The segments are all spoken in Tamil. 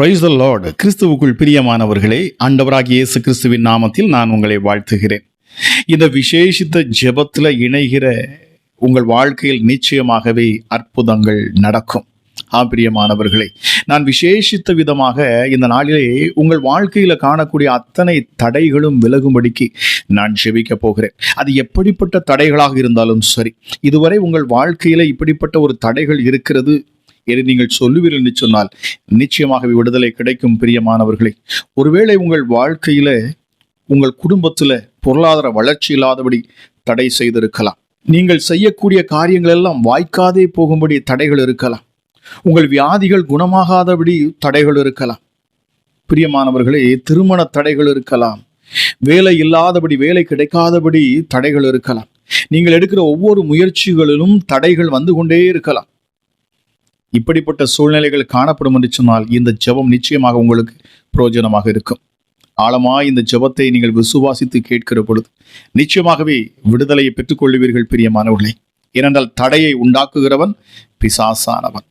பிரைஸ் த லார்டு கிறிஸ்துவுக்குள் பிரியமானவர்களே ஆண்டவராகிய இயேசு கிறிஸ்துவின் நாமத்தில் நான் உங்களை வாழ்த்துகிறேன். இந்த விசேஷித்த ஜெபத்தில் இணைகிற உங்கள் வாழ்க்கையில் நிச்சயமாகவே அற்புதங்கள் நடக்கும். ஆம் பிரியமானவர்களே நான் விசேஷித்த விதமாக இந்த நாளிலே உங்கள் வாழ்க்கையில் காணக்கூடிய அத்தனை தடைகளும் விலகும்படிக்கு நான் செவிக்கப் போகிறேன். அது எப்படிப்பட்ட தடைகளாக இருந்தாலும் சரி இதுவரை உங்கள் வாழ்க்கையில் இப்படிப்பட்ட ஒரு தடைகள் இருக்கிறது என்று நீங்கள் சொல்லுவீர்கள் என்று சொன்னால் நிச்சயமாகவே விடுதலை கிடைக்கும் பிரியமானவர்களே. ஒருவேளை உங்கள் வாழ்க்கையில உங்கள் குடும்பத்துல பொருளாதார வளர்ச்சி இல்லாதபடி தடை செய்திருக்கலாம். நீங்கள் செய்யக்கூடிய காரியங்கள் எல்லாம் வாய்க்காதே போகும்படி தடைகள் இருக்கலாம். உங்கள் வியாதிகள் குணமாகாதபடி தடைகள் இருக்கலாம். பிரியமானவர்களே திருமண தடைகள் இருக்கலாம். வேலை இல்லாதபடி வேலை கிடைக்காதபடி தடைகள் இருக்கலாம். நீங்கள் எடுக்கிற ஒவ்வொரு முயற்சிகளிலும் தடைகள் வந்து கொண்டே இருக்கலாம். இப்படிப்பட்ட சூழ்நிலைகள் காணப்படும் என்று சொன்னால் இந்த ஜெபம் நிச்சயமாக உங்களுக்கு பிரயோஜனமாக இருக்கும். ஆழமாய் இந்த ஜெபத்தை நீங்கள் விசுவாசித்து கேட்கிற பொழுது நிச்சயமாகவே விடுதலையை பெற்றுக்கொள்ளுவீர்கள் பிரியமானவர்களே. ஏனென்றால் தடையை உண்டாக்குகிறவன் பிசாசானவன்.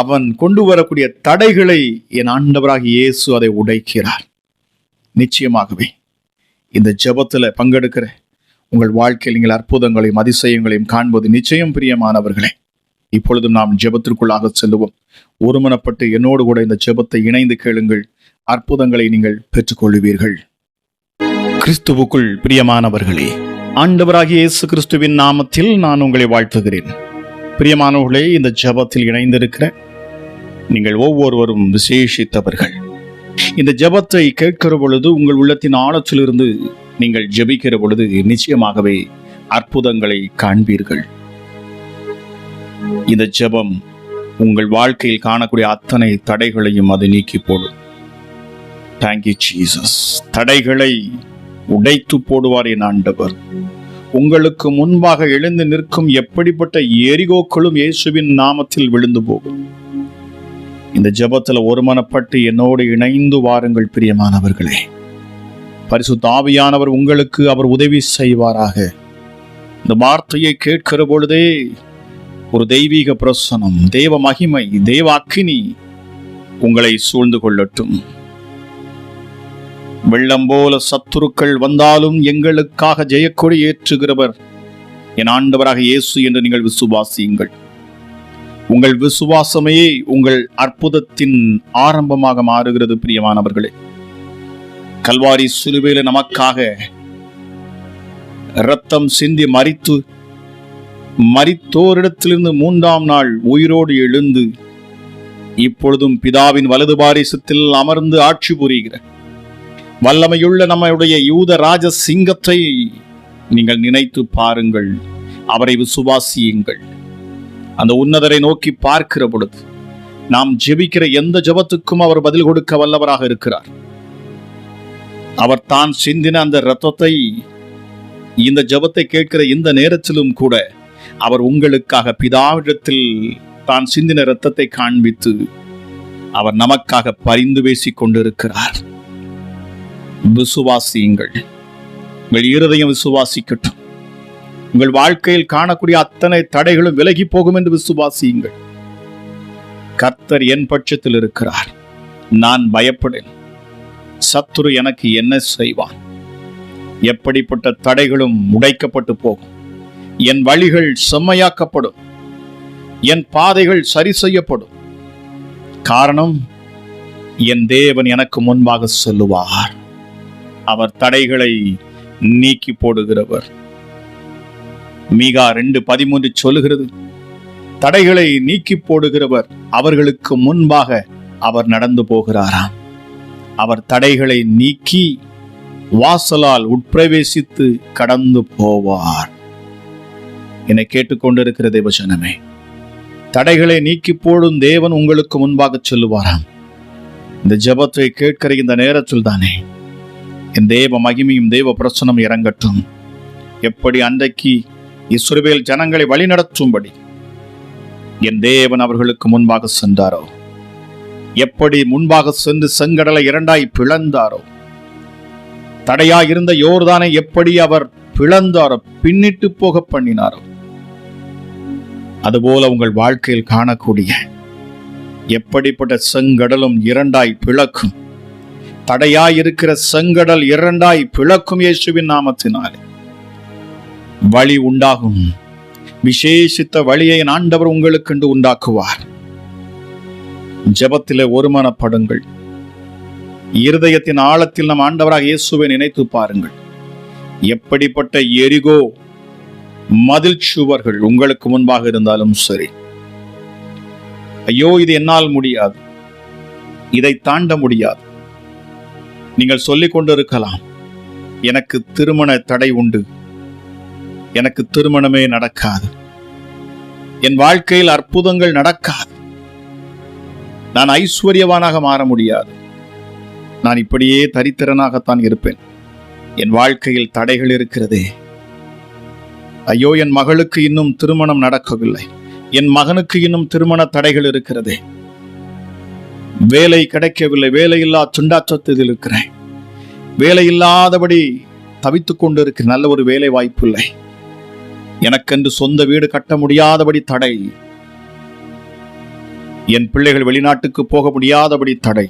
அவன் கொண்டு வரக்கூடிய தடைகளை என் ஆண்டவராக இயேசு அதை உடைக்கிறார். நிச்சயமாகவே இந்த ஜபத்தில் பங்கெடுக்கிற உங்கள் வாழ்க்கையில் நீங்கள் அற்புதங்களையும் அதிசயங்களையும் காண்பது நிச்சயம் பிரியமானவர்களே. இப்பொழுதும் நாம் ஜெபத்திற்குள்ளாக செல்லுவோம். ஒருமனப்பட்டு என்னோடு கூட இந்த ஜெபத்தை இணைந்து கேளுங்கள். அற்புதங்களை நீங்கள் பெற்றுக்கொள்வீர்கள் கிறிஸ்துவுக்குள் பிரியமானவர்களே ஆண்டவராகிய இயேசு கிறிஸ்துவின் நாமத்தில் நான் உங்களை வாழ்த்துகிறேன். பிரியமானவர்களே இந்த ஜெபத்தில் இணைந்திருக்கிற நீங்கள் ஒவ்வொருவரும் விசேஷித்தவர்கள். இந்த ஜெபத்தை கேட்கிற பொழுது உங்கள் உள்ளத்தின் ஆழத்திலிருந்து நீங்கள் ஜெபிக்கிற பொழுது நிச்சயமாகவே அற்புதங்களை காண்பீர்கள். இந்த ஜெபம் உங்கள் வாழ்க்கையில் காணக்கூடிய அத்தனை தடைகளையும் அது நீக்கி போடும். தேங்க்யூ ஜீசஸ் தடைகளை உடைத்து போடுவார் என் ஆண்டவர். உங்களுக்கு முன்பாக எழுந்து நிற்கும் எப்படிப்பட்ட எரிகோக்களும் இயேசுவின் நாமத்தில் விழுந்து போகும். இந்த ஜபத்தில் ஒருமனப்பட்டு என்னோடு இணைந்து வாருங்கள் பிரியமானவர்களே. பரிசு தாவியானவர் உங்களுக்கு அவர் உதவி செய்வாராக. இந்த வார்த்தையை கேட்கிற பொழுதே ஒரு தெய்வீக பிரசனம் தேவ மகிமை தேவ அக்கினி உங்களை சூழ்ந்து கொள்ளட்டும். வெள்ளம் போல சத்துருக்கள் வந்தாலும் எங்களுக்காக ஜெயக்கொடி ஏற்றுகிறவர் என் ஆண்டவராக இயேசு என்று நீங்கள் விசுவாசியுங்கள். உங்கள் விசுவாசமே உங்கள் அற்புதத்தின் ஆரம்பமாக மாறுகிறது பிரியமானவர்களே. கல்வாரி சிலுவையில் நமக்காக ரத்தம் சிந்தி மறித்து மரித்தோரிடத்திலிருந்து மூன்றாம் நாள் உயிரோடு எழுந்து இப்பொழுதும் பிதாவின் வலது பாரிசத்தில் அமர்ந்து ஆட்சி புரிகிற வல்லமையுள்ள நம்முடைய யூத ராஜ சிங்கத்தை நீங்கள் நினைத்து பாருங்கள் அவரை விசுவாசியுங்கள். அந்த உன்னதரை நோக்கி பார்க்கிற பொழுது நாம் ஜெபிக்கிற எந்த ஜெபத்துக்கும் அவர் பதில் கொடுக்க வல்லவராக இருக்கிறார். அவர் தான் சிந்தின அந்த இரத்தத்தை இந்த ஜெபத்தை கேட்கிற இந்த நேரத்திலும் கூட அவர் உங்களுக்காக பிதாவிடத்தில் தான் சிந்தின இரத்தத்தை காண்பித்து அவர் நமக்காக பரிந்து பேசிக் கொண்டிருக்கிறார் விசுவாசியுங்கள். உங்கள் இருதயம் விசுவாசிக்கட்டும். உங்கள் வாழ்க்கையில் காணக்கூடிய அத்தனை தடைகளும் விலகி போகும் என்று விசுவாசியுங்கள். கர்த்தர் என் பட்சத்தில் இருக்கிறார். நான் பயப்படேன். சத்துரு எனக்கு என்ன செய்வான்? எப்படிப்பட்ட தடைகளும் உடைக்கப்பட்டு போகும். என் வழிகள் செம்மையாக்கப்படும். என் பாதைகள் சரி செய்யப்படும். காரணம் என் தேவன் எனக்கு முன்பாக சொல்லுவார். அவர் தடைகளை நீக்கி போடுகிறவர். மீகா ரெண்டு பதிமூன்று சொல்லுகிறது. தடைகளை நீக்கி போடுகிறவர் அவர்களுக்கு முன்பாக அவர் நடந்து போகிறாராம். அவர் தடைகளை நீக்கி வாசலால் உட்பிரவேசித்து கடந்து போவார். என்னை கேட்டுக்கொண்டிருக்கிற தேவசனமே தடைகளை நீக்கி போடும் தேவன் உங்களுக்கு முன்பாக சொல்லுவாராம். இந்த ஜெபத்தை கேட்கிற இந்த நேரத்தில் தானே. என் தேவ மகிமையும் தேவ பிரசனம் இறங்கட்டும். எப்படி அன்றைக்கு இஸ்ரவேல் ஜனங்களை வழிநடத்தும்படி என் தேவன் அவர்களுக்கு முன்பாக சென்றாரோ? எப்படி முன்பாக சென்று செங்கடலை இரண்டாய் பிளந்தாரோ? தடையாயிருந்த யோர்தானை எப்படி அவர் பிளந்தாரோ? பின்னிட்டு போக பண்ணினாரோ? அதுபோல உங்கள் வாழ்க்கையில் காணக்கூடிய எப்படிப்பட்ட செங்கடலும் இரண்டாய் பிளக்கும். தடையாய் இருக்கிற செங்கடல் இரண்டாய் பிளக்கும் இயேசுவின் நாமத்தினாலே. வழி உண்டாகும். விசேஷித்த வழியை ஆண்டவர் உங்களுக்கென்று உண்டாக்குவார். ஜெபத்திலே ஒருமனப்படுங்கள். இருதயத்தின் ஆழத்தில் நம் ஆண்டவராக இயேசுவை நினைத்து பாருங்கள். எப்படிப்பட்ட எரிகோ மதில் சுவர்கள் உங்களுக்கு முன்பாக இருந்தாலும் சரி. ஐயோ இது என்னால் முடியாது. இதை தாண்ட முடியாது. நீங்கள் சொல்லிக் கொண்டிருக்கலாம் எனக்கு திருமண தடை உண்டு. எனக்கு திருமணமே நடக்காது. என் வாழ்க்கையில் அற்புதங்கள் நடக்காது. நான் ஐஸ்வர்யவானாக மாற முடியாது. நான் இப்படியே தரித்திரனாகத்தான் இருப்பேன். என் வாழ்க்கையில் தடைகள் இருக்கிறதே. ஐயோ என் மகளுக்கு இன்னும் திருமணம் நடக்கவில்லை. என் மகனுக்கு இன்னும் திருமண தடைகள் இருக்கிறது. வேலை கிடைக்கவில்லை. வேலையில்லா துண்டாச்சத்தில் இருக்கிறேன். வேலை இல்லாதபடி தவித்துக் கொண்டு இருக்கிற நல்ல ஒரு வேலை வாய்ப்பு இல்லை. எனக்கென்று சொந்த வீடு கட்ட முடியாதபடி தடை. என் பிள்ளைகள் வெளிநாட்டுக்கு போக முடியாதபடி தடை.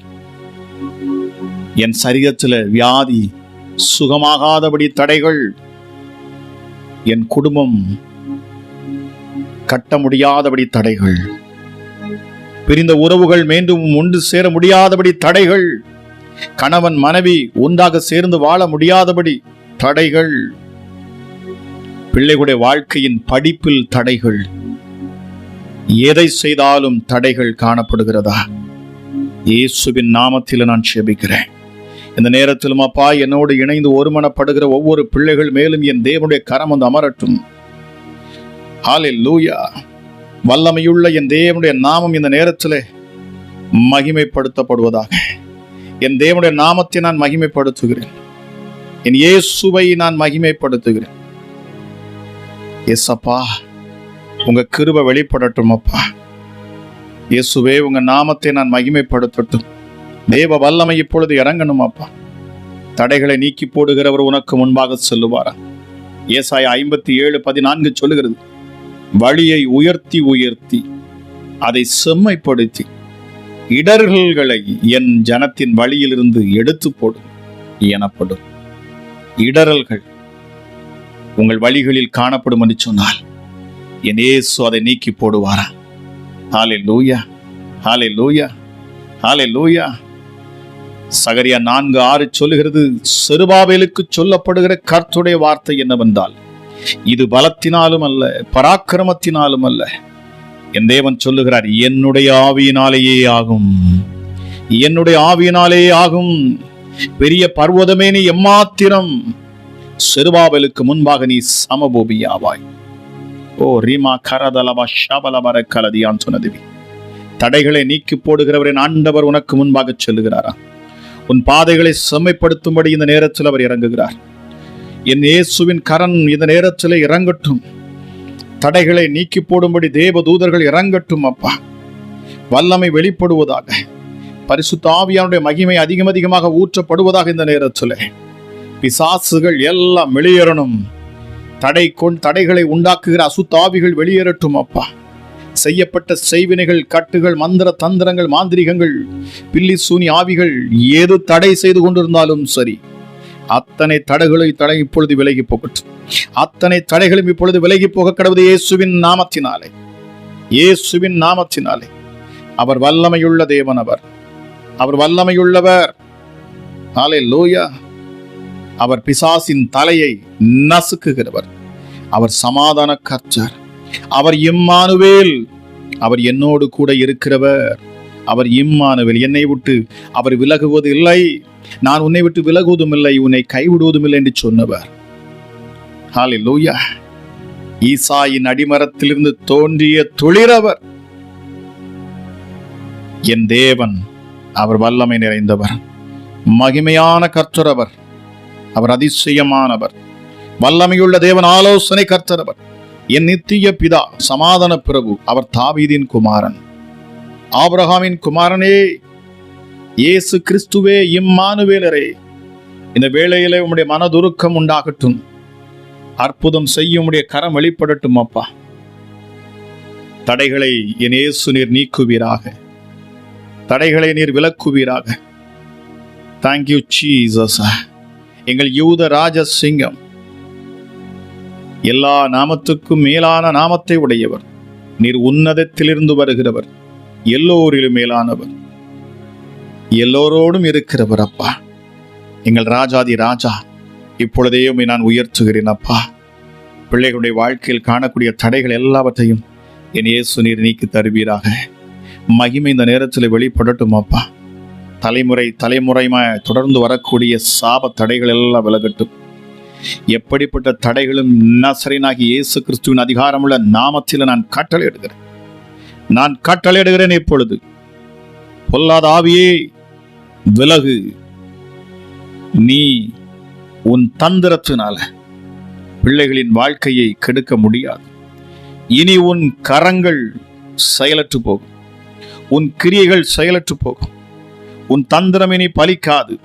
என் சரீரத்தில் வியாதி சுகமாகாதபடி தடைகள். என் குடும்பம் கட்ட முடியாதபடி தடைகள். பிரிந்த உறவுகள் மீண்டும் ஒன்று சேர முடியாதபடி தடைகள். கணவன் மனைவி ஒன்றாக சேர்ந்து வாழ முடியாதபடி தடைகள். பிள்ளைகளுடைய வாழ்க்கையின் படிப்பில் தடைகள். எதை செய்தாலும் தடைகள் காணப்படுகிறதா? இயேசுவின் நாமத்தில் நான் செபிக்கிறேன் இந்த நேரத்திலும் அப்பா என்னோடு இணைந்து ஒருமனப்படுகிற ஒவ்வொரு பிள்ளைகள் மேலும் என் தேவனுடைய கரம் வந்து அமரட்டும். ஹாலில் லூயா வல்லமையுள்ள என் தேவனுடைய நாமம் இந்த நேரத்தில் மகிமைப்படுத்தப்படுவதாக. என் தேவனுடைய நாமத்தை நான் மகிமைப்படுத்துகிறேன். என் இயேசுவை நான் மகிமைப்படுத்துகிறேன். எஸ் அப்பா. உங்க கிருபை வெளிப்படட்டும் அப்பா. இயேசுவே உங்க நாமத்தை நான் மகிமைப்படுத்தட்டும். தேவ வல்லமை இப்பொழுது இறங்கணும் அப்பா. தடைகளை நீக்கி போடுகிறவர் உனக்கு முன்பாக சொல்லுவாரா? ஏசாய ஐம்பத்தி ஏழு பதினான்கு சொல்லுகிறது வழியை உயர்த்தி உயர்த்தி அதை செம்மைப்படுத்தி இடர்கள்களை என் ஜனத்தின் வழியிலிருந்து எடுத்து போடும் எனப்படும். இடரல்கள் உங்கள் வழிகளில் காணப்படும் என்று சொன்னால் என் ஏசு அதை நீக்கி போடுவாரா? ஹாலே லூயா ஹாலே லூயா ஹாலே லூயா சகரியா நான்கு ஆறு சொல்லுகிறது சிறுபாவேலுக்கு சொல்லப்படுகிற கர்த்துடைய வார்த்தை என்னவென்றால் இது பலத்தினாலும் அல்ல பராக்கிரமத்தினாலும் அல்ல. என் தேவன் சொல்லுகிறார் என்னுடைய ஆவியினாலேயே ஆகும். என்னுடைய ஆவியினாலேயே ஆகும். பெரிய பர்வதமே நீ எம்மாத்திரம். செருபாபலுக்கு முன்பாக நீ சமபூபியாவாய் ஓ ரீமா கரதலவா ஷபலவர கலதியான் சொன்னதுவி தடைகளை நீக்கி போடுகிறவரின் ஆண்டவர் உனக்கு முன்பாக சொல்லுகிறாரா? உன் பாதைகளை செம்மைப்படுத்தும்படி இந்த நேரத்தில் அவர் இறங்குகிறார். என் இயேசுவின் கரண் இந்த நேரத்தில் இறங்கட்டும். தடைகளை நீக்கி போடும்படி தேவ தூதர்கள் இறங்கட்டும் அப்பா. வல்லமை வெளிப்படுவதாக பரிசுத்த ஆவியானுடைய மகிமை அதிகம் அதிகமாக ஊற்றப்படுவதாக இந்த நேரத்தில். பிசாசுகள் எல்லாம் வெளியேறணும். தடை கொண் தடைகளை உண்டாக்குகிற அசுத்தாவிகள் வெளியேறட்டும் அப்பா. செய்யப்பட்ட செய்வினைகள் கட்டுகள் மந்திர தந்திரங்கள் மாந்திரிகங்கள் பில்லி சூனி ஆவிகள் ஏது தடை செய்து கொண்டிருந்தாலும் சரி அத்தனை தடைகளை தடை இப்பொழுது விலகி போகட்டும். அத்தனை தடைகளும் இப்பொழுது விலகி போக கடவுது இயேசுவின் நாமத்தினாலே. இயேசுவின் நாமத்தினாலே. அவர் வல்லமையுள்ள தேவன் அவர். அவர் வல்லமையுள்ளவர். நாளை லோயா அவர் பிசாசின் தலையை நசுக்குகிறவர். அவர் சமாதான கர்த்தர். அவர் இம்மானுவேல். அவர் என்னோடு கூட இருக்கிறவர். அவர் இம்மானுவேல். என்னை விட்டு அவர் விலகுவது இல்லை. நான் உன்னை விட்டு விலகுவதும் இல்லை. உன்னை கைவிடுவதும் இல்லை என்று சொன்னவர். லூயா ஈசாயின் அடிமரத்திலிருந்து தோன்றிய துளிரவர் என் தேவன் அவர் வல்லமை நிறைந்தவர். மகிமையான கர்த்தரவர் அவர். அதிசயமானவர். வல்லமையுள்ள தேவன் ஆலோசனை கர்த்தரவர் என் நித்திய பிதா சமாதான பிரபு அவர் தாவீதின் குமாரன். ஆபிரகாமின் குமாரனே இயேசு கிறிஸ்துவே இம்மானுவேலரே இந்த வேளையிலே உம்முடைய மனதுருக்கம் உண்டாகட்டும். அற்புதம் செய்ய உடைய கரம் வெளிப்படட்டும் அப்பா. தடைகளை என் இயேசு நீர் நீக்குவீராக. தடைகளை நீர் விலக்குவீராக. தேங்க்யூ சீசஸ் எங்கள் யூத ராஜசிங்கம் எல்லா நாமத்துக்கும் மேலான நாமத்தை உடையவர். நீர் உன்னதத்திலிருந்து வருகிறவர். எல்லோரிலும் மேலானவர். எல்லோரோடும் இருக்கிறவர் அப்பா. எங்கள் ராஜாதி ராஜா இப்பொழுதே நான் உயர்த்துகிறேன் அப்பா. பிள்ளைகளுடைய வாழ்க்கையில் காணக்கூடிய தடைகள் எல்லாவற்றையும் என் இயேசு நீர் நீக்கி தருவீராக. மகிமை இந்த நேரத்தில் வெளிப்படட்டும் அப்பா. தலைமுறை தலைமுறைமா தொடர்ந்து வரக்கூடிய சாப தடைகள் எல்லாம் விலகட்டும். எப்படிப்பட்ட தடைகளும் நசரினாகி இயேசு கிறிஸ்துவின் அதிகாரமுள்ள நாமத்தில் நான் கட்டளையிடுகிறேன். நான் கட்டளையிடுகிறேன் இப்பொழுது. பொல்லாத ஆவியே விலகு. நீ உன் தந்திரத்தினால பிள்ளைகளின் வாழ்க்கையை கெடுக்க முடியாது. இனி உன் கரங்கள் செயலற்று போகும். உன் கிரியைகள் செயலற்று போகும். உன் தந்திரம் இனி பலிக்காது.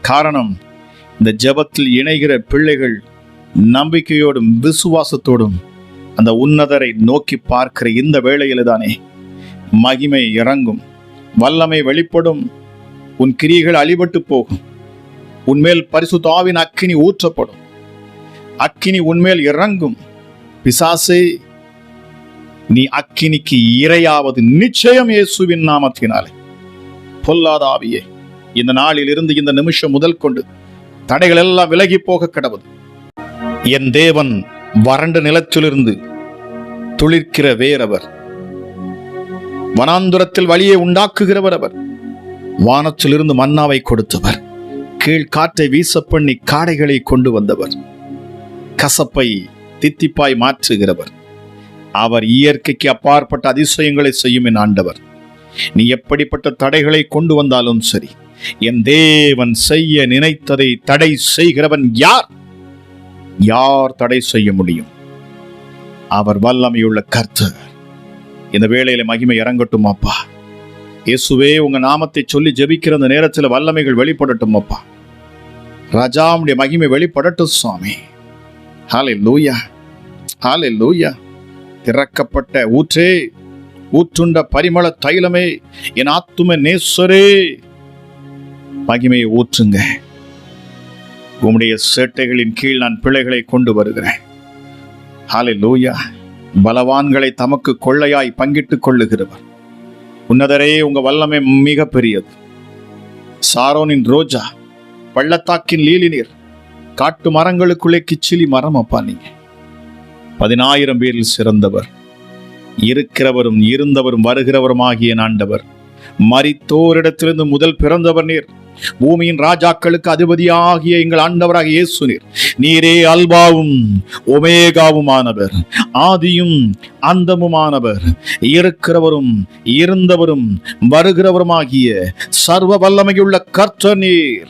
காரணம் இந்த ஜெபத்தில் இணைகிற பிள்ளைகள் நம்பிக்கையோடும் விசுவாசத்தோடும் அந்த உன்னதரை நோக்கி பார்க்கிற இந்த வேளையில தானே மகிமை இறங்கும். வல்லமை வெளிப்படும். உன் கிரியைகள் அழிபட்டு போகும். உன்மேல் பரிசுத்தாவின் அக்கினி ஊற்றப்படும். அக்கினி உன்மேல் இறங்கும். பிசாசே நீ அக்கினிக்கு இரையாவது நிச்சயம் இயேசுவின் நாமத்தினாலே. பொல்லாதாவியே இந்த நாளில் இருந்து இந்த நிமிஷம் முதல் கொண்டு தடைகள் எல்லாம் விலகி போக கிடவது என் தேவன் வறண்ட நிலத்திலிருந்து துளிர்க்கிற வேறவர். வனாந்துரத்தில் வழியை உண்டாக்குகிறவர் அவர். வானத்திலிருந்து மன்னாவை கொடுத்தவர். கீழ் காற்றை வீச பண்ணி காடைகளை கொண்டு வந்தவர். கசப்பை தித்திப்பாய் மாற்றுகிறவர். அவர் இயற்கைக்கு அப்பாற்பட்ட அதிசயங்களை செய்யும் என் ஆண்டவர். நீ எப்படிப்பட்ட தடைகளை கொண்டு வந்தாலும் சரி என் தேவன் செய்ய நினைத்ததை தடை செய்கிறவன் யார்? யார் தடை செய்ய முடியும்? அவர் வல்லமையுள்ள கர்த்தர். இந்த வேளையில மகிமை இறங்கட்டும் அப்பா. இயேசுவே உங்க நாமத்தை சொல்லி ஜெபிக்கிற அந்த நேரத்தில் வல்லமைகள் வெளிப்படட்டும் அப்பா. ராஜாவுடைய மகிமை வெளிப்படட்டும் சுவாமி. ஹாலே லூயா ஹாலே லூயா திறக்கப்பட்ட ஊற்றே ஊற்றுண்ட பரிமள தைலமே என் ஆத்தும நேஸ்வரே மகிமையை ஊற்றுங்க. உம்முடைய சேட்டைகளின் கீழ் நான் பிள்ளைகளை கொண்டு வருகிறேன். ஹாலே லூயா பலவான்களை தமக்கு கொள்ளையாய் பங்கிட்டுக் கொள்ளுகிறவர். உன்னதரே உங்க வல்லமை மிக பெரியது சாரோனின் ரோஜா பள்ளத்தாக்கின் லீலி நீர் காட்டு மரங்களுக்குள்ளே கிச்சிலி மரம் அப்பா நீங்க. பதினாயிரம் பேரில் சிறந்தவர். இருக்கிறவரும் இருந்தவரும் வருகிறவரும் ஆகிய ஆண்டவர். மறித்தோரிடத்திலிருந்து முதல் பிறந்தவர் நீர். பூமியின் ராஜாக்களுக்கு அதிபதியாகிய எங்கள் ஆண்டவராக இயேசு நீர். நீரே அல்பாவும் ஒமேகாவுமானவர். ஆதியும் அந்தமுமானவர். இருக்கிறவரும் இருந்தவரும் வருகிறவருமாகிய சர்வ வல்லமையுள்ள கர்த்த நீர்.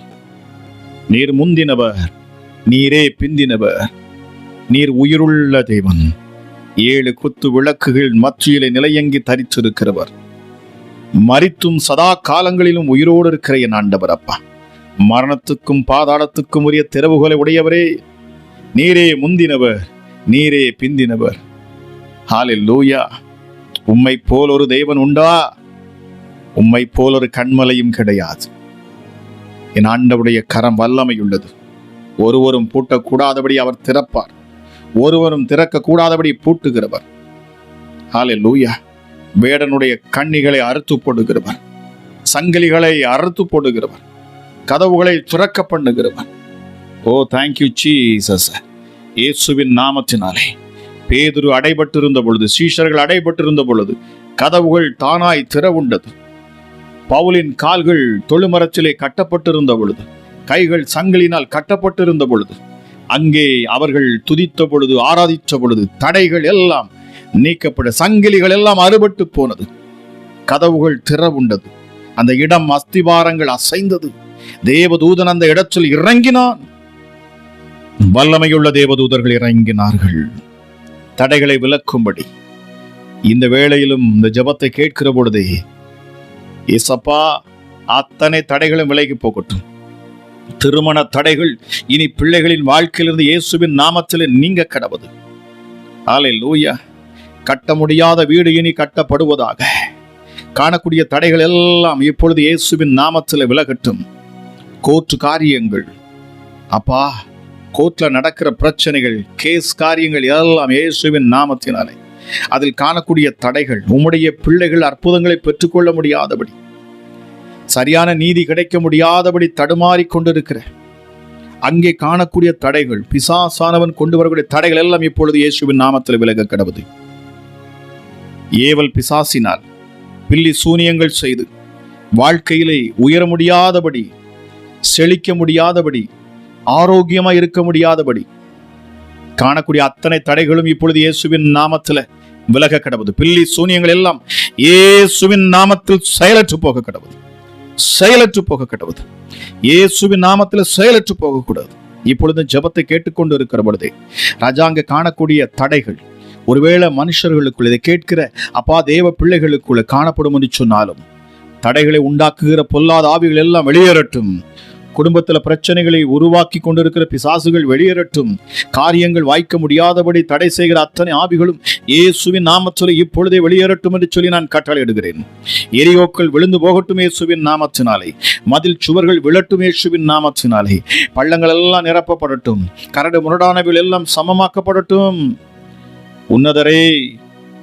நீர் முந்தினவர் நீரே பிந்தினவர். நீர் உயிருள்ள தேவன். ஏழு குத்து விளக்குகள் மத்தியிலே நிலையங்கி தரித்திருக்கிறவர். மறித்தும் சதா காலங்களிலும் உயிரோடு இருக்கிற என் ஆண்டவர் அப்பா. மரணத்துக்கும் பாதாளத்துக்கும் உரிய திறவுகளை உடையவரே நீரே முந்தினவர் நீரே பிந்தினவர். ஹாலில் லூயா உம்மை போல் ஒரு தேவன் உண்டா? உம்மை போல் ஒரு கண்மலையும் கிடையாது. என் ஆண்டவுடைய கரம் வல்லமை உள்ளது ஒருவரும் பூட்டக்கூடாதபடி அவர் திறப்பார். ஒருவரும் திறக்க கூடாதபடி பூட்டுகிறவர். ஹாலே லூயா வேடனுடைய கண்ணிகளை அறுத்து போடுகிறவர் சங்கிலிகளை அறுத்து போடுகிறவர் கதவுகளை துறக்க பண்ணுகிறவர் ஓ தேங்க்யூ சீசஸ் இயேசுவின் நாமத்தினாலே. பேதுரு அடைபட்டிருந்த பொழுது சீஷர்கள் அடைபட்டிருந்த பொழுது கதவுகள் தானாய் திறவுண்டது பவுலின் கால்கள் தொழுமரத்திலே கட்டப்பட்டிருந்த பொழுது கைகள் சங்கிலினால் கட்டப்பட்டிருந்த பொழுது அங்கே அவர்கள் துதித்த பொழுது ஆராதித்த பொழுது தடைகள் எல்லாம் நீக்கப்பட சங்கிலிகள் எல்லாம் அறுபட்டு போனது. கதவுகள் திறவுண்டது. அந்த இடம் அஸ்திவாரங்கள் அசைந்தது. தேவதூதன் அந்த இடத்தில் இறங்கினான். வல்லமையுள்ள தேவதூதர்கள் இறங்கினார்கள். தடைகளை விலக்கும்படி. இந்த வேளையிலும் இந்த ஜெபத்தை கேட்கிற பொழுதே இசப்பா அத்தனை தடைகளும் விலகி போகட்டும். திருமண தடைகள் இனி பிள்ளைகளின் வாழ்க்கையிலிருந்து இயேசுவின் நாமத்தில் நீங்க கடவுது. ஆலை லூயா கட்ட முடியாத வீடு இனி கட்டப்படுவதாக. காணக்கூடிய தடைகள் எல்லாம் இப்பொழுது இயேசுவின் நாமத்தில் விலகட்டும். கோர்ட்டு காரியங்கள். அப்பா கோர்ட்ல நடக்கிற பிரச்சனைகள் கேஸ் காரியங்கள் எல்லாம் இயேசுவின் நாமத்தினாலே. அதில் காணக்கூடிய தடைகள் உம்முடைய பிள்ளைகள் அற்புதங்களை பெற்றுக்கொள்ள முடியாதபடி. சரியான நீதி கிடைக்க முடியாதபடி தடுமாறி கொண்டிருக்கிற. அங்கே காணக்கூடிய தடைகள் பிசாசானவன் கொண்டு வரக்கூடிய தடைகள் எல்லாம் இப்பொழுது இயேசுவின் நாமத்தில் விலக கிடவுது. ஏவல் பிசாசினால் பில்லி சூனியங்கள் செய்து வாழ்க்கையிலே உயர முடியாதபடி செழிக்க முடியாதபடி ஆரோக்கியமா இருக்க முடியாதபடி காணக்கூடிய அத்தனை தடைகளும் இப்பொழுது இயேசுவின் நாமத்தில் விலக கடவுது. பில்லி சூனியங்கள் எல்லாம் இயேசுவின் நாமத்தில் செயலற்று போக கடவுது. செயலற்று போக கடவுது. இயேசுவின் நாமத்தில் செயலற்று போகக்கூடாது. இப்பொழுது ஜெபத்தை கேட்டுக்கொண்டு இருக்கிற பொழுதே ராஜாங்க காணக்கூடிய தடைகள் ஒருவேளை மனுஷர்களுக்குள் இதை கேட்கிற அப்பா தேவ பிள்ளைகளுக்குள்ள காணப்படும் என்று சொன்னாலும் தடைகளை உண்டாக்குகிற பொல்லாத ஆவிகள் எல்லாம் வெளியேறட்டும். குடும்பத்தில் பிரச்சனைகளை உருவாக்கி கொண்டிருக்கிற பிசாசுகள் வெளியேறட்டும். காரியங்கள் வாய்க்க முடியாதபடி தடை செய்கிற அத்தனை ஆவிகளும் இயேசுவின் நாமத்தில் இப்பொழுதே வெளியேறட்டும் என்று சொல்லி நான் கட்டளையிடுகிறேன். எரியோக்கள் விழுந்து போகட்டும் இயேசுவின் நாமத்தினாலே. மதில் சுவர்கள் விழட்டும் இயேசுவின் நாமத்தினாலே. பள்ளங்கள் எல்லாம் நிரப்பப்படட்டும். கரடு முரடானவில் எல்லாம் சமமாக்கப்படட்டும். உன்னதரே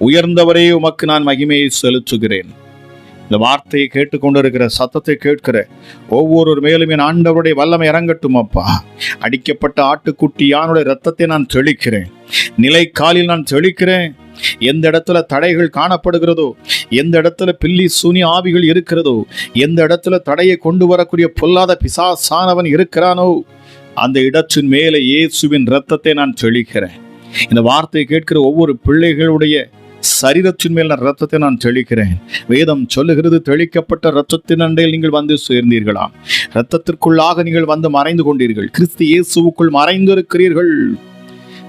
உயர்ந்தவரே உமக்கு நான் மகிமையை செலுத்துகிறேன். இந்த வார்த்தையை கேட்டுக்கொண்டிருக்கிற சத்தத்தை கேட்கிற ஒவ்வொரு மேலும் என் ஆண்டவருடைய வல்லமை இறங்கட்டும் அப்பா. அடிக்கப்பட்ட ஆட்டுக்குட்டி யானுடைய ரத்தத்தை நான் தெளிக்கிறேன். நிலை காலில் நான் தெளிக்கிறேன். எந்த இடத்துல தடைகள் காணப்படுகிறதோ எந்த இடத்துல பில்லி சூனி ஆவிகள் இருக்கிறதோ எந்த இடத்துல தடையை கொண்டு வரக்கூடிய பொல்லாத பிசாசானவன் இருக்கிறானோ அந்த இடத்தின் மேலே இயேசுவின் ரத்தத்தை நான் தெளிக்கிறேன். இந்த வார்த்தையை கேட்கிற ஒவ்வொரு பிள்ளைகளுடைய சரீரத்தின் மேல் நான் ரத்தத்தை நான் தெளிக்கிறேன். வேதம் சொல்லுகிறது தெளிக்கப்பட்ட ரத்தத்தின் அண்டையில் நீங்கள் வந்து சேர்ந்தீர்களாம். ரத்தத்திற்குள்ளாக நீங்கள் வந்து மறைந்து கொண்டீர்கள். கிறிஸ்து இயேசுவுக்குள் மறைந்திருக்கிறீர்கள்.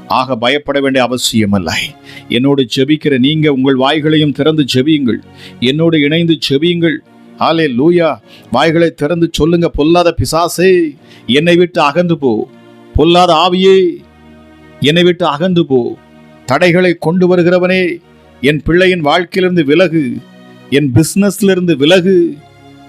ஆக பயப்பட வேண்டிய அவசியமில்லை. என்னோடு ஜெபிக்கிற நீங்க உங்கள் வாய்களையும் திறந்து ஜெபியுங்கள். என்னோடு இணைந்து ஜெபியுங்கள். ஆலே லூயா வாய்களை திறந்து சொல்லுங்க பொல்லாத பிசாசே. என்னை விட்டு அகந்து போ. பொல்லாத ஆவியே. என்னை விட்டு அகந்து போ. தடைகளை கொண்டு வருகிறவனே என் பிள்ளையின் வாழ்க்கையிலிருந்து விலகு என் பிஸ்னஸ்லிருந்து விலகு.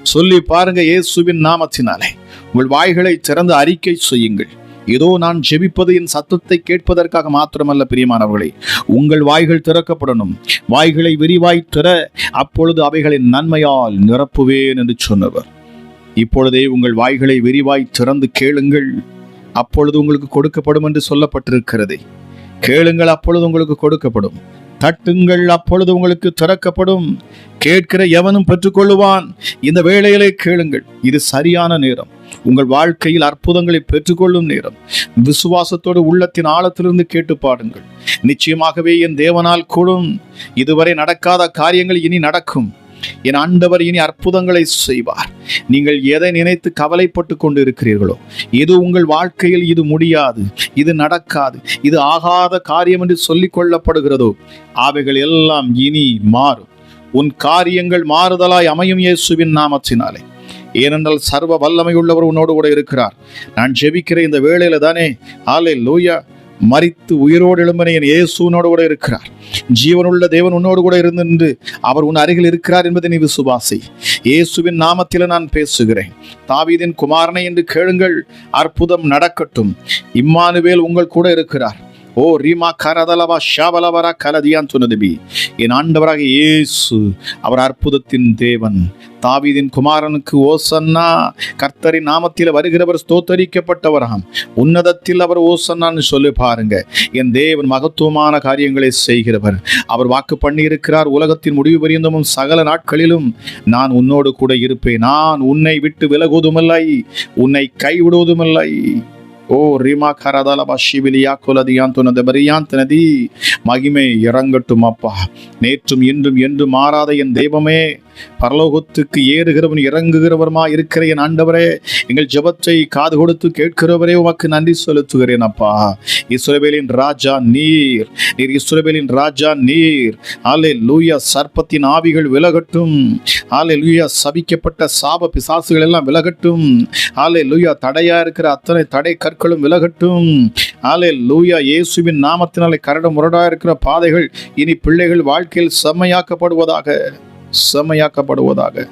சொல்லி பாருங்க இயேசுவின் நாமத்தினாலே. உங்கள் வாய்களை திறந்து அறிக்கை செய்யுங்கள். ஏதோ நான் ஜெபிப்பது என் சத்தத்தை கேட்பதற்காக மாத்திரமல்ல பிரியமானவர்களே. உங்கள் வாய்கள் திறக்கப்படணும். வாய்களை விரிவாய் திற. அப்பொழுது அவைகளின் நன்மையால் நிரப்புவேன் என்று சொன்னவர். இப்பொழுதே உங்கள் வாய்களை விரிவாய் திறந்து கேளுங்கள். அப்பொழுது உங்களுக்கு கொடுக்கப்படும் என்று சொல்லப்பட்டிருக்கிறது. கேளுங்கள் அப்பொழுது உங்களுக்கு கொடுக்கப்படும். தட்டுங்கள் அப்பொழுது உங்களுக்கு திறக்கப்படும். கேட்கிற எவனும் பெற்றுக்கொள்ளுவான். இந்த வேளையிலே கேளுங்கள் இது சரியான நேரம். உங்கள் வாழ்க்கையில் அற்புதங்களை பெற்றுக்கொள்ளும் நேரம். விசுவாசத்தோடு உள்ளத்தின் ஆழத்திலிருந்து கேட்டு பாடுங்கள். நிச்சயமாகவே என் தேவனால் கூடும். இதுவரை நடக்காத காரியங்கள் இனி நடக்கும். என் ஆண்டவர் இனி அற்புதங்களை செய்வார். நீங்கள் எதை நினைத்து கவலைப்பட்டு கொண்டு இருக்கிறீர்களோ இது உங்கள் வாழ்க்கையில் இது முடியாது இது நடக்காது இது ஆகாத காரியம் என்று சொல்லிக் கொள்ளப்படுகிறதோ அவைகள் எல்லாம் இனி மாறும். உன் காரியங்கள் மாறுதலாய் அமையும் இயேசுவின் நாமத்தினாலே. ஏனென்றால் சர்வ வல்லமை உள்ளவர் உன்னோடு கூட இருக்கிறார். நான் ஜெபிக்கிற இந்த வேளையில தானே ஆலே லூயா மறித்து உயிரோடு எழும்பின என் இயேசுனோடு கூட இருக்கிறார். ஜீவனுள்ள தேவன் உன்னோடு கூட இருந்து நின்று அவர் உன் அருகில் இருக்கிறார் என்பதை நீ விசுவாசி. இயேசுவின் நாமத்தில் நான் பேசுகிறேன். தாவீதின் குமாரனை என்று கேளுங்கள் அற்புதம் நடக்கட்டும். இம்மானுவேல் உங்கள் கூட இருக்கிறார். ஓ ரீமா கரதலவா ஷாபலவரா கலதியான் சொன்னதுபி என் ஆண்டவராக இயேசு அவர் அற்புதத்தின் தேவன். தாவீதின் குமாரனுக்கு ஓசன்னா கர்த்தரின் நாமத்தில் வருகிறவர் ஸ்தோத்தரிக்கப்பட்டவராம். உன்னதத்தில் அவர் ஓசன்னான்னு சொல்லி பாருங்க. என் தேவன் மகத்துவமான காரியங்களை செய்கிறவர். அவர் வாக்கு பண்ணியிருக்கிறார் உலகத்தின் முடிவு பரியந்தமும் சகல நாட்களிலும். நான் உன்னோடு கூட இருப்பேன். நான் உன்னை விட்டு விலகுவதுமில்லை. உன்னை கைவிடுவதுமில்லை. ஓ ரீமா கரதல பஷிபிலியா குலதியாந்துனது பரியாந்தனதி மகிமை இறங்கட்டும் அப்பா. நேற்றும் இன்றும் என்றும் மாறாத என் தெய்வமே. பரலோகத்துக்கு ஏறுகிறவன் இறங்குகிறவருமா இருக்கிற என் ஆண்டவரே. எங்கள் ஜெபத்தை காது கொடுத்து கேட்கிறவரே உமக்கு நன்றி செலுத்துகிறேன் அப்பா. இஸ்ரவேலின் ராஜா நீர். நீர் இஸ்ரவேலின் ராஜா நீர். ஆலே லூயா சர்ப்பத்தின் ஆவிகள் விலகட்டும். ஆலே லூயா சபிக்கப்பட்ட சாப பிசாசுகள் எல்லாம் விலகட்டும். ஆலே லூயா தடையா இருக்கிற அத்தனை தடை கற்களும் விலகட்டும். ஆலே லூயா இயேசுவின் நாமத்தினாலே கரடு முரடா இருக்கிற பாதைகள் இனி பிள்ளைகள் வாழ்க்கையில் செம்மையாக்கப்படுவதாக. செமையாக்கப்படுவதாக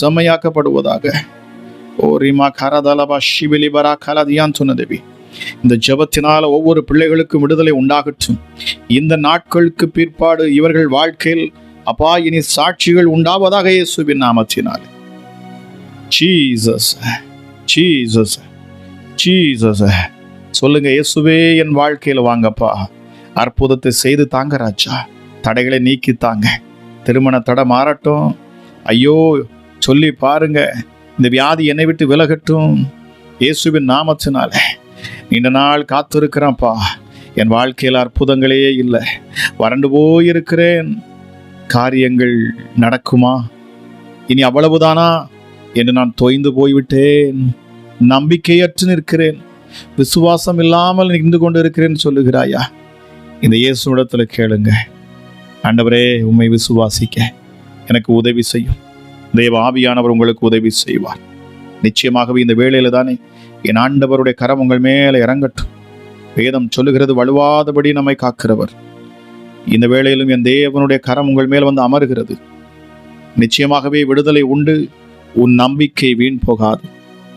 செமையாக்கப்படுவதாக. ஓ ரிமா கரதலபா ஷிபிலிபரா கலதியான் சொன்னதேவி இந்த ஜெபத்தினால ஒவ்வொரு பிள்ளைகளுக்கும் விடுதலை உண்டாகட்டும். இந்த நாட்களுக்கு பிற்பாடு இவர்கள் வாழ்க்கையில் அப்பா இனி சாட்சிகள் உண்டாவதாக இயேசுவின் நாமத்தினால். Jesus Jesus Jesus. சொல்லுங்க இயேசுவே என் வாழ்க்கையில் வாங்கப்பா. அற்புதத்தை செய்து தாங்க ராஜா. தடைகளை நீக்கி தாங்க. திருமண தடை மாறட்டும். ஐயோ சொல்லி பாருங்க. இந்த வியாதி என்னை விட்டு விலகட்டும். இயேசுவின் நாமத்தினால. நீண்ட நாள் காத்திருக்கிறேன்ப்பா. என் வாழ்க்கையில் அற்புதங்களே இல்லை. வறண்டு போயிருக்கிறேன். காரியங்கள் நடக்குமா? இனி அவ்வளவுதானா? என்று நான் தொய்ந்து போய்விட்டேன். நம்பிக்கையற்று நிற்கிறேன். விசுவாசம் இல்லாமல் நின்று கொண்டு இருக்கிறேன் சொல்லுகிறாயா? இந்த இயேசுவிடத்துல கேளுங்க. ஆண்டவரே உம்மை விசுவாசிக்க எனக்கு உதவி செய்யும். தேவ ஆவியானவர் உங்களுக்கு உதவி செய்வார். நிச்சயமாகவே இந்த வேளையில தானே என் ஆண்டவருடைய கரம் உங்கள் மேலே இறங்கட்டும். வேதம் சொல்லுகிறது வலுவாதபடி நம்மை காக்கிறவர். இந்த வேளையிலும் என் தேவனுடைய கரம் உங்கள் மேல் வந்து அமர்கிறது. நிச்சயமாகவே விடுதலை உண்டு உன் நம்பிக்கை வீண் போகாது.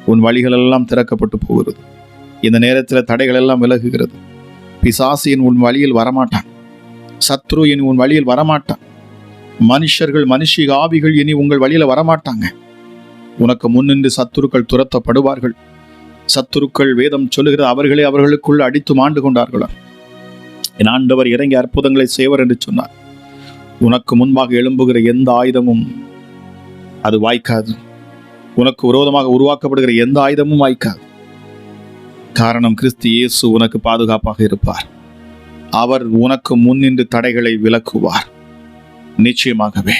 உன் வழிகள் எல்லாம் திறக்கப்பட்டு போகிறது. இந்த நேரத்தில் தடைகள் எல்லாம் விலகுகிறது. பிசாசியின் உன் வழியில் வரமாட்டான். சத்ரு இனி உன் வழியில் வரமாட்டான். மனுஷர்கள் மனுஷிக ஆவிகள் இனி உங்கள் வழியில் வரமாட்டாங்க. உனக்கு முன்னின்று சத்துருக்கள் துரத்தப்படுவார்கள். சத்துருக்கள் வேதம் சொல்லுகிற அவர்களே அவர்களுக்குள் அடித்து மாண்டு கொண்டார்களா? என் ஆண்டவர் இறங்கி அற்புதங்களை செய்வர் என்று சொன்னார். உனக்கு முன்பாக எழும்புகிற எந்த ஆயுதமும் அது வாய்க்காது. உனக்கு விரோதமாக உருவாக்கப்படுகிற எந்த ஆயுதமும் வாய்க்காது. காரணம் கிறிஸ்து இயேசு உனக்கு பாதுகாப்பாக இருப்பார். அவர் உனக்கு முன்னின்று தடைகளை விலக்குவார். நிச்சயமாகவே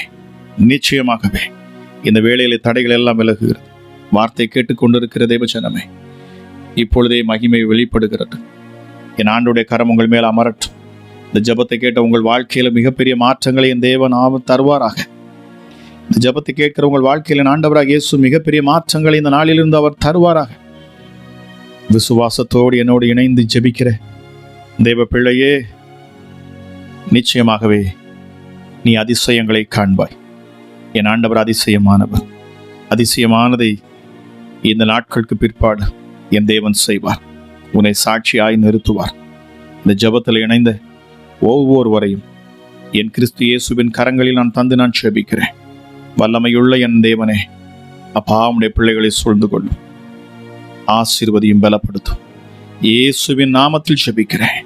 நிச்சயமாகவே. இந்த வேளையிலே தடைகள் எல்லாம் விலகுகிறது. வார்த்தை கேட்டுக்கொண்டிருக்கிற தேவச்சனமே இப்பொழுதே மகிமை வெளிப்படுகிறது. என் ஆண்டுடைய கரம் உங்கள் மேல் அமரட்டும். இந்த ஜெபத்தை கேட்ட உங்கள் வாழ்க்கையில மிகப்பெரிய மாற்றங்களை என் தேவன் ஆவ தருவாராக. இந்த ஜெபத்தை கேட்கிற உங்கள் வாழ்க்கையில் என் ஆண்டவராக இயேசு மிகப்பெரிய மாற்றங்களை இந்த நாளிலிருந்து அவர் தருவாராக. விசுவாசத்தோடு என்னோடு இணைந்து ஜெபிக்கிற தேவ பிள்ளையே நிச்சயமாகவே நீ அதிசயங்களை காண்பாய். என் ஆண்டவர் அதிசயமானவர். அதிசயமானதை இந்த நாட்களுக்கு பிற்பாடு என் தேவன் செய்வார். உன்னை சாட்சியாய் நிறுத்துவார். இந்த ஜெபத்தில் இணைந்த ஒவ்வொருவரையும் என் கிறிஸ்து இயேசுவின் கரங்களில் நான் தந்து நான் செபிக்கிறேன். வல்லமையுள்ள என் தேவனே அப்பா உடைய பிள்ளைகளை சூழ்ந்து கொள்ளும். ஆசீர்வதியும் பலப்படுத்தும். இயேசுவின் நாமத்தில் செபிக்கிறேன்.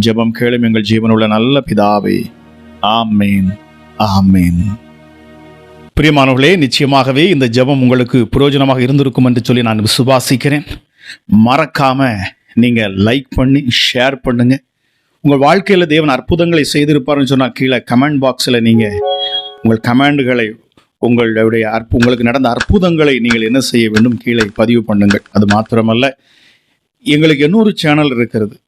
ஜெபம் கேளும் எங்கள் ஜீவனுள்ள நல்ல பிதாவே. ஆமேன். ஆமேன். பிரியமானவர்களே நிச்சயமாகவே இந்த ஜெபம் உங்களுக்கு பிரயோஜனமாக இருந்திருக்கும் என்று சொல்லி நான் விசுவாசிக்கிறேன். மறக்காம நீங்கள் லைக் பண்ணி ஷேர் பண்ணுங்க. உங்கள் வாழ்க்கையில் தேவன் அற்புதங்களை செய்திருப்பார்னு சொன்னால் கீழே கமெண்ட் பாக்ஸில் நீங்கள் உங்கள் கமெண்டுகளை உங்களுடைய அற்பு உங்களுக்கு நடந்த அற்புதங்களை நீங்கள் என்ன செய்ய வேண்டும் கீழே பதிவு பண்ணுங்கள். அது மாத்திரமல்ல எங்களுக்கு இன்னொரு சேனல் இருக்கிறது.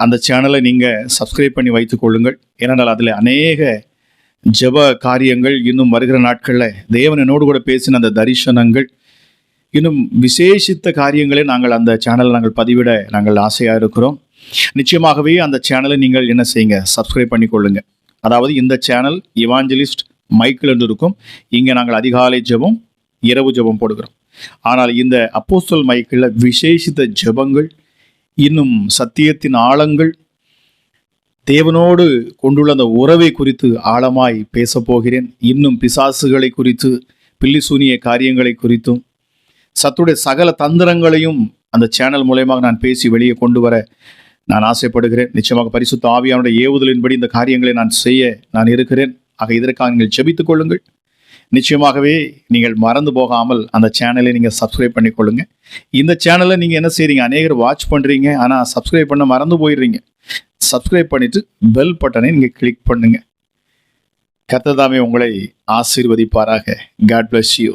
அந்த சேனலை நீங்கள் சப்ஸ்கிரைப் பண்ணி வைத்து கொள்ளுங்கள். ஏனென்றால் அதில் அநேக ஜெப காரியங்கள் இன்னும் வருகிற நாட்களில் தேவன் என்னோடு கூட பேசின அந்த தரிசனங்கள் இன்னும் விசேஷித்த காரியங்களை நாங்கள் அந்த சேனலில் நாங்கள் பதிவிட நாங்கள் ஆசையாக இருக்கிறோம். நிச்சயமாகவே அந்த சேனலை நீங்கள் என்ன செய்யுங்க? சப்ஸ்கிரைப் பண்ணி கொள்ளுங்க அதாவது இந்த சேனல் இவாஞ்சலிஸ்ட் மைக்கிள் என்று இருக்கும். இங்கே நாங்கள் அதிகாலை ஜெபம் இரவு ஜெபம் போடுகிறோம். ஆனால் இந்த அப்போஸ்தல் மைக்கிளில் விசேஷித்த ஜெபங்கள் இன்னும் சத்தியத்தின் ஆழங்கள் தேவனோடு கொண்டுள்ள அந்த உறவை குறித்து ஆழமாய் பேசப் போகிறேன் இன்னும் பிசாசுகளை குறித்து பில்லிசூனிய காரியங்களை குறித்தும் சத்துடைய சகல தந்திரங்களையும் அந்த சேனல் மூலயமாக நான் பேசி வெளியே கொண்டு வர நான் ஆசைப்படுகிறேன். நிச்சயமாக பரிசுத்த ஆவியானுடைய ஏவுதலின்படி இந்த காரியங்களை நான் செய்ய நான் இருக்கிறேன். ஆக இதற்காக நீங்கள் ஜெபித்துக் கொள்ளுங்கள். நிச்சயமாகவே நீங்கள் மறந்து போகாமல் அந்த சேனலை நீங்கள் சப்ஸ்கிரைப் பண்ணிக்கொள்ளுங்க. இந்த சேனலை நீங்கள் என்ன செய்கிறீங்க அநேகர் வாட்ச் பண்ணுறீங்க ஆனால் சப்ஸ்கிரைப் பண்ண மறந்து போயிடுறீங்க. சப்ஸ்கிரைப் பண்ணிவிட்டு பெல் பட்டனை நீங்கள் கிளிக் பண்ணுங்கள் கத்ததாமே உங்களை ஆசீர்வதிப்பாராக. God bless you